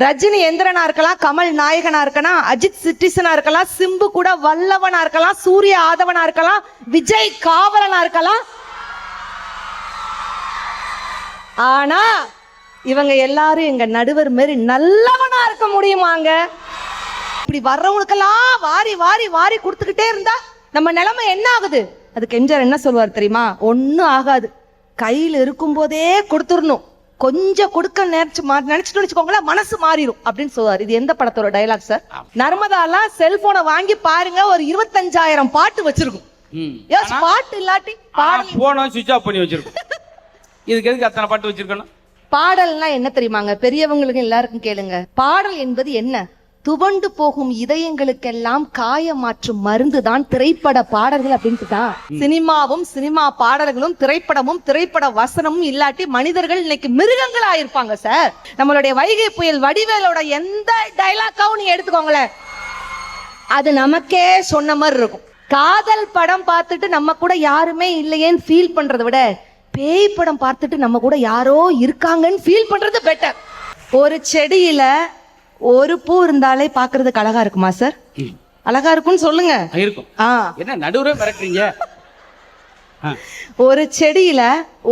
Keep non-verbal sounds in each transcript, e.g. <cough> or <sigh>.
ரஜினி எந்திரனா இருக்கலாம் கமல் நாயகனா இருக்கலாம் அஜித் சிட்டிசனா இருக்கலாம் சிம்பு கூட வல்லவனா இருக்கலாம் சூரிய ஆதவனா இருக்கலாம் விஜய் காவலனா இருக்கலாம். ஆனா இவங்க எல்லாரும் எங்க நடுவர் மாரி நல்லவனா இருக்க முடியுமாங்க? இப்படி வர்றவங்களுக்கெல்லாம் வாரி வாரி வாரி கொடுத்துக்கிட்டே இருந்தா நம்ம நிலைமை என்ன ஆகுது? அதுக்கு எம்ஜிஆர் என்ன சொல்வார் தெரியுமா? ஒன்றும் ஆகாது. கையில் இருக்கும் போதே கொடுத்துடணும். கொஞ்சம் கொடுக்க நினைச்சு நினைச்சிட்டு வச்சுக்கோங்களேன் மனசு மாறிடும் அப்படின்னு சொல்லுவார். இது எந்த படத்தோட டயலாக் சார் நர்மதாலாம் செல்போனை வாங்கி பாருங்க ஒரு இருபத்தஞ்சாயிரம் பாட்டு வச்சிருக்கும். பாட்டு இல்லாட்டி பாடல் போனோம் சுவிட்ச் ஆஃப் பண்ணி வச்சிருக்கோம். <laughs> இதுக்கு எதுக்கு அத்தனை பாட்டு வச்சிருக்கணும்? பாடல்னா என்ன தெரியுமாங்க? பெரியவங்களுக்கு எல்லாருக்கும் கேளுங்க. பாடல் என்பது என்ன? துவண்டு போகும் இதயங்களுக்கெல்லாம் காய மாற்றும் மருந்து தான் திரைப்பட பாடல்கள் அப்படின்ட்டு தான் சினிமாவும் சினிமா பாடல்களும் திரைப்படமும் திரைப்பட வசனமும் இல்லாட்டி மனிதர்கள் இன்னைக்கு மிருகங்கள் ஆயிருப்பாங்க சார். நம்மளுடைய வைகை புயல் வடிவேலோட எந்த டைலாக்காவும் நீங்க எடுத்துக்கோங்களேன். அது நமக்கே சொன்ன மாதிரி இருக்கும். காதல் படம் பார்த்துட்டு நம்ம கூட யாருமே இல்லையேன்னு ஃபீல் பண்றதை விட பேய் படம் பார்த்துட்டு நம்ம கூட யாரோ இருக்காங்கன்னு ஃபீல் பண்றது பெட்டர் ஒரு செடியில ஒரு பூ இருந்தாலே பார்க்கிறதுக்கு அழகா இருக்குமா சார். அழகா இருக்கும்னு சொல்லுங்க. இருக்கும். ஆ. என்ன நடுவுல மிரட்டுறீங்க? ஒரு செடியில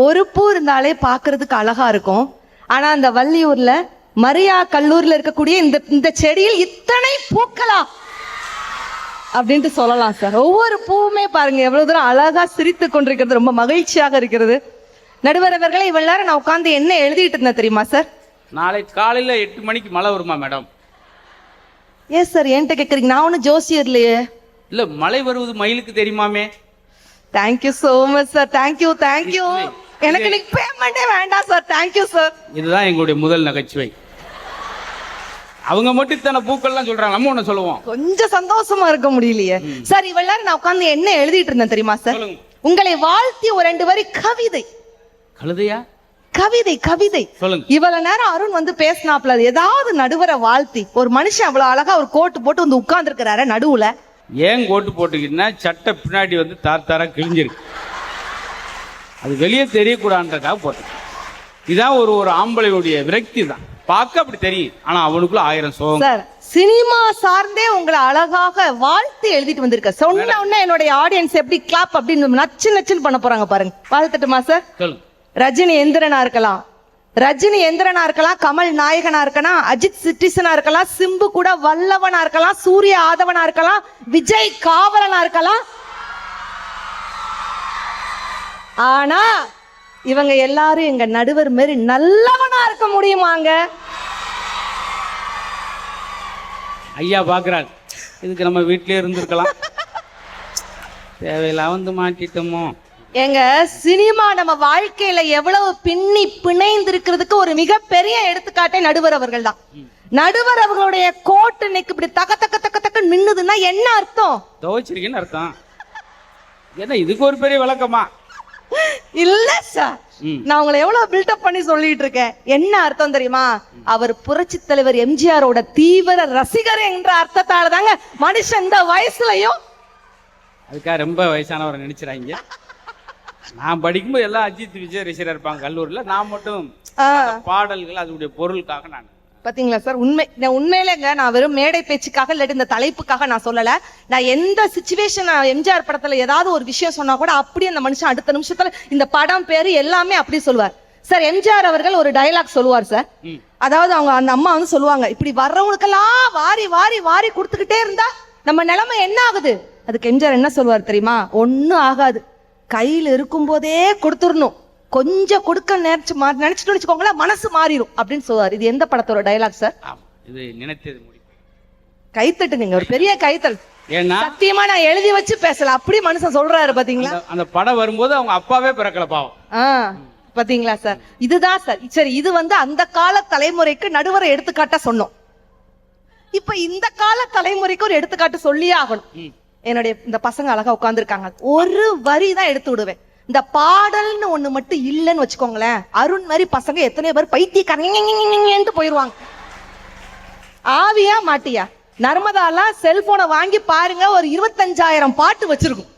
ஒரு பூ இருந்தாலே பார்க்கிறதுக்கு அழகா இருக்கும். ஆனா அந்த வள்ளியூர்ல மரியா கல்லூர்ல இருக்கக்கூடிய இந்த இந்த செடியில் இத்தனை பூக்களா? அப்படின்ட்டு சொல்லலாம் சார் ஒவ்வொரு பூவுமே பாருங்க எவ்வளவு தூரம் அழகா சிரித்து கொண்டிருக்கிறது ரொம்ப மகிழ்ச்சியாக இருக்கிறது. நடுவர் அவர்களே இவ்வளவு நேரம் நான் உட்கார்ந்து என்ன எழுதிட்டு இருந்தேன் தெரியுமா சார் நாளை காலையில எட்டு மணிக்கு மழை வருமா மேடம்? ஏன் சார் என்கிட்ட கேக்குறீங்க? நான் ஒன்றும் ஜோசியர் இல்லையே இல்ல மழை வருவது மயிலுக்கு தெரியுமாமே? Thank you so much sir thank you thank you எனக்கு இன்னைக்கு பேமெண்டே வேண்டாம் சார் தேங்க்யூ சார் இதுதான் எங்களுடைய முதல் நகைச்சுவை. அவங்க மட்டும் இத்தனை பூக்கள்லாம் சொல்றாங்க நம்ம ஒண்ணு சொல்லுவோம். கொஞ்சம் சந்தோஷமா இருக்க முடியலையே. சார் நேரம் நான் உட்கார்ந்து என்ன எழுதிட்டு இருந்தேன் தெரியுமா சார் உங்களை வாழ்த்தி ஒரு ரெண்டு வரி கவிதை. கழுதையா? கவிதை கவிதை. இவ்வளவு நேரம் அருண் வந்து பேசினாப்ல ஏதாவது நடுவரை வாழ்த்தி ஒரு மனுஷன் அவ்வளவு அழகா ஒரு கோட்டு போட்டு வந்து உட்கார்ந்து இருக்கிறாரு நடுவுல. ஏன் கோட்டு போட்டுக்கிட்டா சட்டை பின்னாடி வந்து தார் தாரா கிழிஞ்சிருக்கு. அது வெளியே தெரியக்கூடாதுன்றதுக்காக போட்டேன். இதான் ஒரு ஒரு ஆம்பளையுடைய விரக்தி தான். பார்க்க அப்படி தெரியும். ஆனா அவனுக்குள்ள ஆயிரம் சோகம். சார் சினிமா சார்ந்தே உங்களை அழகாக வாழ்த்து எழுதிட்டு வந்திருக்க. சொன்ன உடனே என்னுடைய ஆடியன்ஸ் எப்படி கிளாப் அப்படின்னு நச்சு நச்சுன்னு பண்ண போறாங்க பாருங்க. வாழ்த்துட்டுமா சார்? சொல்லுங்க. ரஜினி எந்திரனா இருக்கலாம். ரஜினி எந்திரனா இருக்கலாம் கமல் நாயகனா இருக்கலாம் அஜித் சிட்டிசனா இருக்கலாம் சிம்பு கூட வல்லவனா இருக்கலாம் சூரிய ஆதவனா இருக்கலாம் விஜய் காவலனா இருக்கலாம். ஆனா இவங்க எல்லாரும் எங்க நடுவர் மாரி நல்லவனா இருக்க முடியுமாங்க? ஐயா பார்க்குறாள் இதுக்கு நம்ம வீட்டிலே இருந்திருக்கலாம். தேவையில்லாம் வந்து மாட்டிட்டோமோ? எங்க சினிமா நம்ம வாழ்க்கையில எவ்வளவு பின்னி பிணைந்து இருக்கிறதுக்கு ஒரு மிகப்பெரிய எடுத்துக்காட்டே நடுவர் அவர்கள் தான். நடுவர் அவர்களுடைய கோட்டு இன்னைக்கு இப்படி தக்க தக்க தக்க தக்க நின்னுதுன்னா என்ன அர்த்தம்? துவைச்சிருக்கேன்னு அர்த்தம். என்ன இதுக்கு ஒரு பெரிய விளக்கமா? இல்ல சார். நான் உங்களை எவ்வளவு பில்டப் பண்ணி சொல்லிட்டு இருக்கேன். என்ன அர்த்தம் தெரியுமா? அவர் புரட்சி தலைவர் எம்ஜிஆரோட தீவிர ரசிகர் என்ற அர்த்தத்தால தாங்க மனுஷன் இந்த வயசுலயும் அதுக்காக ரொம்ப வயசானவரை நினைச்சிடாங்க நான் படிக்கும்போது எல்லாம் அஜித் விஜய் ரசிகர் இருப்பாங்க கல்லூரியில். நான் மட்டும் பாடல்கள் அதனுடைய பொருளுக்காக நான். பாத்தீங்களா சார்? உண்மை நான் உண்மையிலேங்க நான் வெறும் மேடை பேச்சுக்காக இல்லாட்டி இந்த தலைப்புக்காக நான் சொல்லல. நான் எந்த சுச்சுவேஷன் எம்ஜிஆர் படத்துல ஏதாவது ஒரு விஷயம் சொன்னா கூட அப்படியே அந்த மனுஷன் அடுத்த நிமிஷத்துல இந்த படம் பேரு எல்லாமே அப்படி சொல்லுவார். சார் எம்ஜிஆர் அவர்கள் ஒரு டயலாக் சொல்லுவார் சார். அதாவது அவங்க அந்த அம்மா வந்து சொல்லுவாங்க இப்படி வர்றவங்களுக்கெல்லாம் வாரி வாரி வாரி கொடுத்துக்கிட்டே இருந்தா நம்ம நிலைமை என்ன ஆகுது? அதுக்கு எம்ஜிஆர் என்ன சொல்லுவார் தெரியுமா? ஒண்ணும் ஆகாது. கையில் இருக்கும்போதே கொடுத்துடணும். கொஞ்சம் கொடுக்க நினைச்சு மா- நினைச்சிட்டு வச்சுக்கோங்களேன் மனசு மாறிடும் அப்படின்னு சொல்லுவார். இது எந்த படத்தோட டயலாக் சார் இது நினைத்தது முடிப்பு கைத்தட்டு நீங்க ஒரு பெரிய கைத்தல். ஏன்னா சத்தியமா நான் எழுதி வச்சு பேசல அப்படி மனுஷன் சொல்றாரு பாத்தீங்களா? அந்த- படம் வரும்போது அவங்க அப்பாவே பிறக்கல பாவம். பாத்தீங்களா சார் இதுதான் சார் சரி இது வந்து அந்த கால தலைமுறைக்கு நடுவரை எடுத்துக்காட்டா சொன்னோம். இப்ப இந்த கால தலைமுறைக்கு ஒரு எடுத்துக்காட்டு சொல்லியே ஆகணும். என்னுடைய இந்த பசங்க அழகா உட்கார்ந்துருக்காங்க. ஒரு வரி தான் எடுத்து விடுவேன். இந்த பாடல்னு ஒண்ணு மட்டும் இல்லைன்னு வச்சுக்கோங்களேன். அருண் மாதிரி பசங்க எத்தனை பேர் பைத்தியக்காரங்க. போயிருவாங்க. ஆவியா மாட்டியா? நர்மதாலாம் செல்போனை வாங்கி பாருங்க ஒரு இருபத்தஞ்சாயிரம் பாட்டு வச்சிருக்கும்.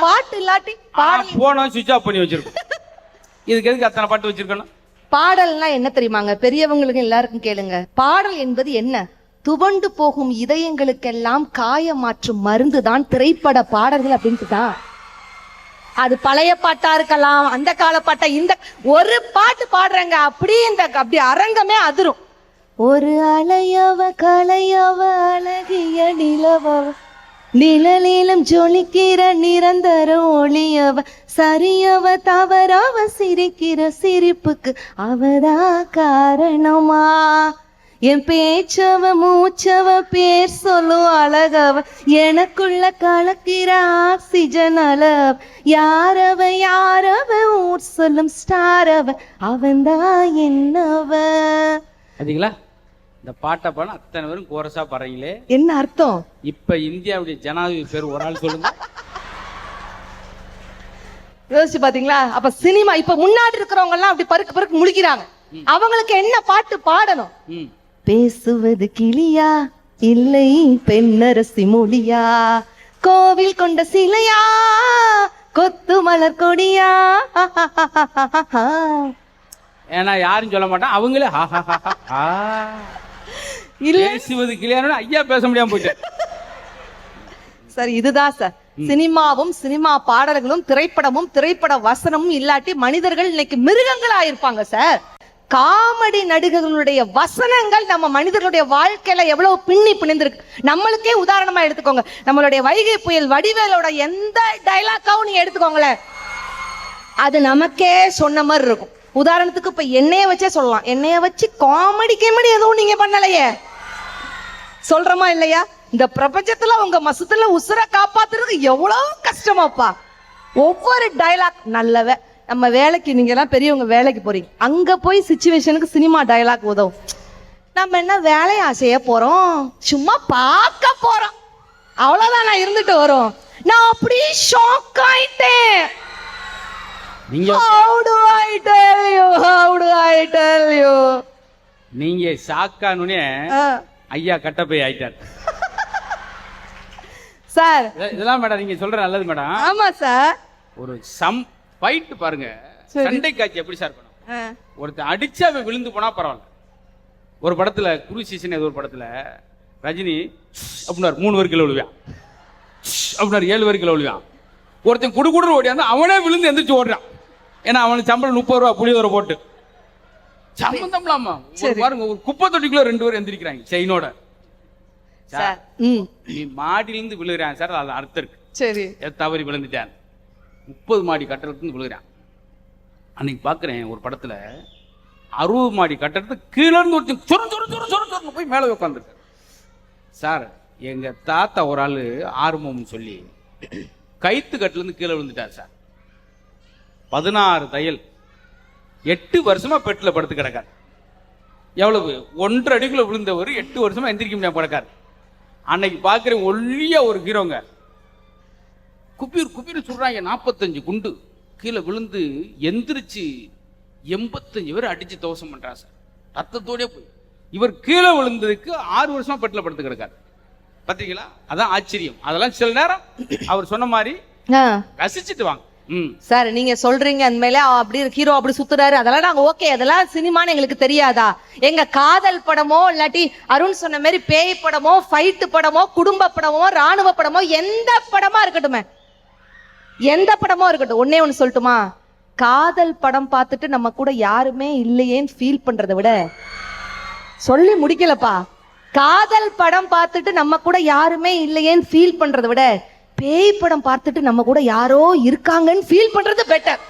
பாட்டு இல்லாட்டி பாடல் போனோம் சுவிட்ச் ஆஃப் பண்ணி வச்சிருக்கோம். <laughs> இதுக்கு எதுக்கு அத்தனை பாட்டு வச்சிருக்கணும்? பாடல்னா என்ன தெரியுமாங்க? பெரியவங்களுக்கு எல்லாருக்கும் கேளுங்க. பாடல் என்பது என்ன? துவண்டு போகும் இதயங்களுக்கெல்லாம் காயமாற்றும் மருந்து தான் திரைப்பட பாடல்கள் அப்படின்ட்டுதா அது பழைய பாட்டா இருக்கலாம் அந்த கால பாட்டா இந்த ஒரு பாட்டு பாடுறாங்க அப்படியே இந்த அப்படி அரங்கமே அதிரும். ஒரு அலையவ கலையவ அழகிய நிலவ நிழலிலும் ஜொலிக்கிற நிரந்தர ஒளியவ சரியவ தவறாவ சிரிக்கிற சிரிப்புக்கு அவதா காரணமா? என் பேச்சவ மூச்சவ பேர் சொல்லும் அழகவ. எனக்குள்ள கலக்கிற ஆக்சிஜன் அளவ. யாரவ யாரவ ஊர் சொல்லும் ஸ்டாரவ. அவன்தான் என்னவ? பாத்தீங்களா? இந்த பாட்டை பாட அத்தனை பேரும் கோரஸா பாடுறீங்களே. என்ன அர்த்தம்? இப்ப இந்தியாவுடைய ஜனாதிபதி பேர் ஒரு ஆள் சொல்லுங்க. யோசிச்சு பாத்தீங்களா? அப்ப சினிமா இப்ப முன்னாடி இருக்கிறவங்க எல்லாம் அப்படி பருக்கு பருக்கு முழிக்கிறாங்க. அவங்களுக்கு என்ன பாட்டு பாடணும்? பேசுவது கிளியா? இல்லை பெண்ணரசி மொழியா? கோவில் கொண்ட சிலையா? கொத்து மலர் கொடியா? ஏன்னா யாரும் சொல்ல மாட்டான். அவங்களே பேசுவது கிளியானோட ஐயா பேச முடியாம போயிட்டார் சார் இதுதான் சார். சினிமாவும் சினிமா பாடல்களும் திரைப்படமும் திரைப்பட வசனமும் இல்லாட்டி மனிதர்கள் இன்னைக்கு மிருகங்கள் ஆயிருப்பாங்க சார். காமெடி நடிகர்களுடைய வசனங்கள் நம்ம மனிதர்களுடைய வாழ்க்கையில எவ்வளவு பின்னி பிணைந்திருக்கு. நம்மளுக்கே உதாரணமா எடுத்துக்கோங்க. நம்மளுடைய வைகை புயல் வடிவேலோட எந்த டைலாக்காவும் நீங்க எடுத்துக்கோங்களேன். அது நமக்கே சொன்ன மாதிரி இருக்கும். உதாரணத்துக்கு இப்ப என்னைய வச்சே சொல்லலாம். என்னைய வச்சு காமெடி கேமெடி எதுவும் நீங்க பண்ணலையே. சொல்றமா இல்லையா? இந்த பிரபஞ்சத்துல உங்க மசத்துல உசுர காப்பாத்துறதுக்கு எவ்வளவு கஷ்டமாப்பா. ஒவ்வொரு டயலாக் நல்லவன் நம்ம வேலைக்கு நீங்க எல்லாம் பெரியவங்க வேலைக்கு போறீங்க. அங்க போய் சுச்சுவேஷனுக்கு சினிமா டயலாக் உதவும். நம்ம என்ன வேலையா செய்ய போறோம்? சும்மா பார்க்க போறோம். அவ்வளவுதான் நான் இருந்துட்டு வரோம். நான் அப்படியே ஷாக் ஆயிட்டேன். நீங்க How do I tell you? How do I tell you? நீங்க ஷாக்கானுனே ஐயா கட்டப்பை ஆயிட்டார். சார். இத- இதெல்லாம் மேடம் நீங்க சொல்ற நல்லது மேடம். ஆமா சார். ஒரு சம் ஃபைட் பாருங்க. சண்டை காட்சி எப்படி சார் பண்ணும் ஒருத்தன் அடிச்சு அவன் விழுந்து போனா பரவாயில்ல. ஒரு படத்துல குரு சீசன் ஏதோ ஒரு படத்துல ரஜினி அப்படின்னாரு மூணு வரை கிலோ விழுவான் அப்படின்னாரு ஏழு வரை கிலோ விழுவான் ஒருத்தன் குடு குடு ஓடியாந்து அவனே விழுந்து எந்திரிச்சு ஓடுறான். ஏன்னா அவனுக்கு சம்பளம் முப்பது ரூபா புளியோரை போட்டு. சம்பந்தம் இல்லாம ஒரு பாருங்க ஒரு குப்பை தொட்டிக்குள்ள ரெண்டு பேரும் எந்திரிக்கிறாங்க செயினோட சார் நீ மாடியிலிருந்து விழுகிறான் சார் அது அர்த்தம் இருக்கு. சரி. தவறி விழுந்துட்டான். முப்பது மாடி கட்டடத்துலேருந்து விழுகிறான். அன்னைக்கு பார்க்குறேன் ஒரு படத்தில் அறுபது மாடி கட்டடத்துக்கு கீழே இருந்து ஒருத்தன் சொரு சொரு சொரு சொரு சொருன்னு போய் மேலே உட்காந்துருக்காரு சார் எங்கள் தாத்தா ஒரு ஆள் ஆர்வம்னு சொல்லி கைத்து கட்டிலேருந்து கீழே விழுந்துட்டார் சார். பதினாறு தையல் எட்டு வருஷமாக பெட்டில் படுத்து கிடக்கார். எவ்வளவு? ஒன்றரை அடிக்குள்ள விழுந்தவர் எட்டு வருஷமாக எந்திரிக்க முடியாமல் கிடக்கார். அன்னைக்கு பார்க்குறேன் ஒல்லியாக ஒரு ஹீரோங்க. குப்பீர் குப்பீர் சொல்றாங்க நாற்பத்தஞ்சு குண்டு. கீழே விழுந்து எந்திரிச்சு எண்பத்தஞ்சு பேர் அடிச்சு தோசம் பண்றான் சார். ரத்தத்தோடயே போய். இவர் கீழே விழுந்ததுக்கு ஆறு வருஷமா பெட்டில் படுத்து கிடக்காரு பாத்தீங்களா? அதான் ஆச்சரியம். அதெல்லாம் சில நேரம் அவர் சொன்ன மாதிரி ரசிச்சுட்டு வாங்க. சார் நீங்க சொல்றீங்க அந்த மேல அப்படி ஹீரோ அப்படி சுத்துறாரு. அதெல்லாம் நாங்க ஓகே. அதெல்லாம் சினிமான்னு எங்களுக்கு தெரியாதா? எங்க காதல் படமோ இல்லாட்டி அருண் சொன்ன மாதிரி பேய் படமோ ஃபைட்டு படமோ குடும்ப படமோ ராணுவ படமோ எந்த படமா இருக்கட்டுமே. எந்த படமோ இருக்கட்டும் ஒன்னே ஒண்ணு சொல்லட்டுமா? காதல் படம் பார்த்துட்டு நம்ம கூட யாருமே இல்லையேன்னு ஃபீல் பண்றதை விட சொல்லி முடிக்கலப்பா. காதல் படம் பார்த்துட்டு நம்ம கூட யாருமே இல்லையேன்னு ஃபீல் பண்றதை விட பேய் படம் பார்த்துட்டு நம்ம கூட யாரோ இருக்காங்கன்னு ஃபீல் பண்றது பெட்டர்